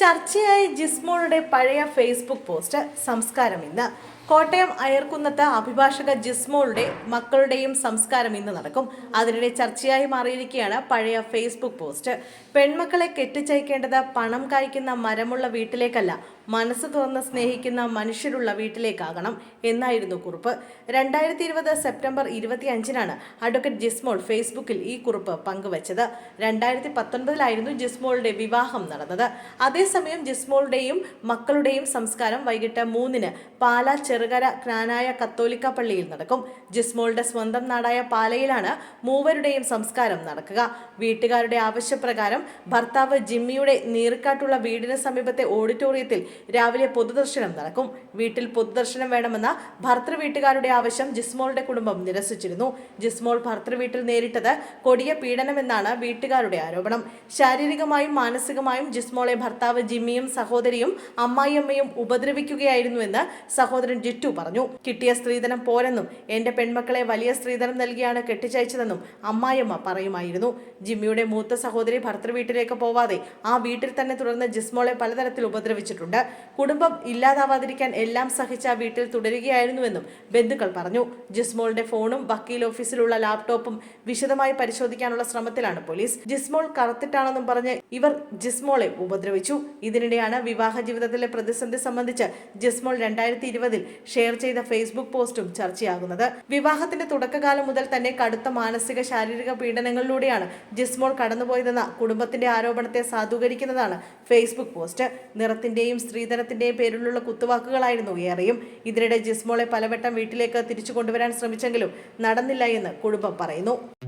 ചർച്ചയായ ജിസ്മോളുടെ പഴയ Facebook post സംസ്കാരം ഇന്ന് കോട്ടയം അയർക്കുന്നത്ത് അഭിഭാഷക ജിസ്മോളുടെ മക്കളുടെയും സംസ്കാരം ഇന്ന് നടക്കും. അതിനിടെ ചർച്ചയായി മാറിയിരിക്കുകയാണ് പഴയ ഫേസ്ബുക്ക് പോസ്റ്റ്. പെൺമക്കളെ കെട്ടിച്ചയക്കേണ്ടത് പണം കായ്ക്കുന്ന മരമുള്ള വീട്ടിലേക്കല്ല മനസ്സ് തുറന്ന് സ്നേഹിക്കുന്ന മനുഷ്യരുള്ള വീട്ടിലേക്കാകണം എന്നായിരുന്നു കുറിപ്പ്. രണ്ടായിരത്തി ഇരുപത് സെപ്റ്റംബർ ഇരുപത്തി അഞ്ചിനാണ് അഡ്വക്കേറ്റ് ജിസ്മോൾ ഫേസ്ബുക്കിൽ ഈ കുറിപ്പ് പങ്കുവച്ചത്. രണ്ടായിരത്തി പത്തൊൻപതിലായിരുന്നു ജിസ്മോളുടെ വിവാഹം നടന്നത്. അതേസമയം ജിസ്മോളുടെയും മക്കളുടെയും സംസ്കാരം വൈകിട്ട് മൂന്നിന് പാലാ ചെറുകര ക്രാനായ കത്തോലിക്ക പള്ളിയിൽ നടക്കും. ജിസ്മോളുടെ സ്വന്തം നാടായ പാലയിലാണ് മൂവരുടെയും സംസ്കാരം നടക്കുക. വീട്ടുകാരുടെ ആവശ്യപ്രകാരം ഭർത്താവ് ജിമ്മിയുടെ നീർക്കാട്ടുള്ള വീടിന് സമീപത്തെ ഓഡിറ്റോറിയത്തിൽ രാവിലെ പൊതുദർശനം നടക്കും. വീട്ടിൽ പൊതുദർശനം വേണമെന്ന ഭർത്തൃ വീട്ടുകാരുടെ ആവശ്യം ജിസ്മോളുടെ കുടുംബം നിരസിച്ചിരുന്നു. ജിസ്മോൾ ഭർത്തൃ വീട്ടിൽ നേരിട്ടത് കൊടിയ പീഡനമെന്നാണ് വീട്ടുകാരുടെ ആരോപണം. ശാരീരികമായും മാനസികമായും ജിസ്മോളെ ഭർത്താവ് ജിമ്മിയും സഹോദരിയും അമ്മായിയമ്മയും ഉപദ്രവിക്കുകയായിരുന്നുവെന്ന് സഹോദരൻ ജിറ്റു പറഞ്ഞു. കിട്ടിയ സ്ത്രീധനം പോരെന്നും എന്റെ പെൺമക്കളെ വലിയ സ്ത്രീധനം നൽകിയാണ് കെട്ടിച്ചയച്ചതെന്നും അമ്മായിയമ്മ പറയുമായിരുന്നു. ജിമ്മിയുടെ മൂത്ത സഹോദരി ഭർത്തൃ വീട്ടിലേക്ക് പോവാതെ ആ വീട്ടിൽ തന്നെ തുടർന്ന് ജിസ്മോളെ പലതരത്തിൽ ഉപദ്രവിച്ചിട്ടുണ്ട്. കുടുംബം ഇല്ലാതാവാതിരിക്കാൻ എല്ലാം സഹിച്ച വീട്ടിൽ തുടരുകയായിരുന്നുവെന്നും ബന്ധുക്കൾ പറഞ്ഞു. ജിസ്മോളുടെ ഫോണും വക്കീൽ ഓഫീസിലുള്ള ലാപ്ടോപ്പും വിശദമായി പരിശോധിക്കാനുള്ള ശ്രമത്തിലാണ് പോലീസ്. ജിസ്മോൾ കറുത്തിട്ടാണെന്നും പറഞ്ഞ് ഇവർ ജിസ്മോളെ ഉപദ്രവിച്ചു. ഇതിനിടെയാണ് വിവാഹ ജീവിതത്തിലെ പ്രതിസന്ധി സംബന്ധിച്ച് ജിസ്മോൾ രണ്ടായിരത്തി ഇരുപതിൽ ഷെയർ ചെയ്ത ഫേസ്ബുക്ക് പോസ്റ്റും ചർച്ചയാകുന്നത്. വിവാഹത്തിന്റെ തുടക്കകാലം മുതൽ തന്നെ കടുത്ത മാനസിക ശാരീരിക പീഡനങ്ങളിലൂടെയാണ് ജിസ്മോൾ കടന്നുപോയതെന്ന കുടുംബത്തിന്റെ ആരോപണത്തെ സാധൂകരിക്കുന്നതാണ് ഫേസ്ബുക്ക് പോസ്റ്റ്. നിറത്തിന്റെയും സ്ത്രീധനത്തിന്റെയും പേരിലുള്ള കുത്തുവാക്കുകളായിരുന്നു ഏറെയും. ഇതിനിടെ ജിസ്മോളെ പലവട്ടം വീട്ടിലേക്ക് തിരിച്ചു കൊണ്ടുവരാൻ ശ്രമിച്ചെങ്കിലും നടന്നില്ല എന്ന് കുടുംബം പറയുന്നു.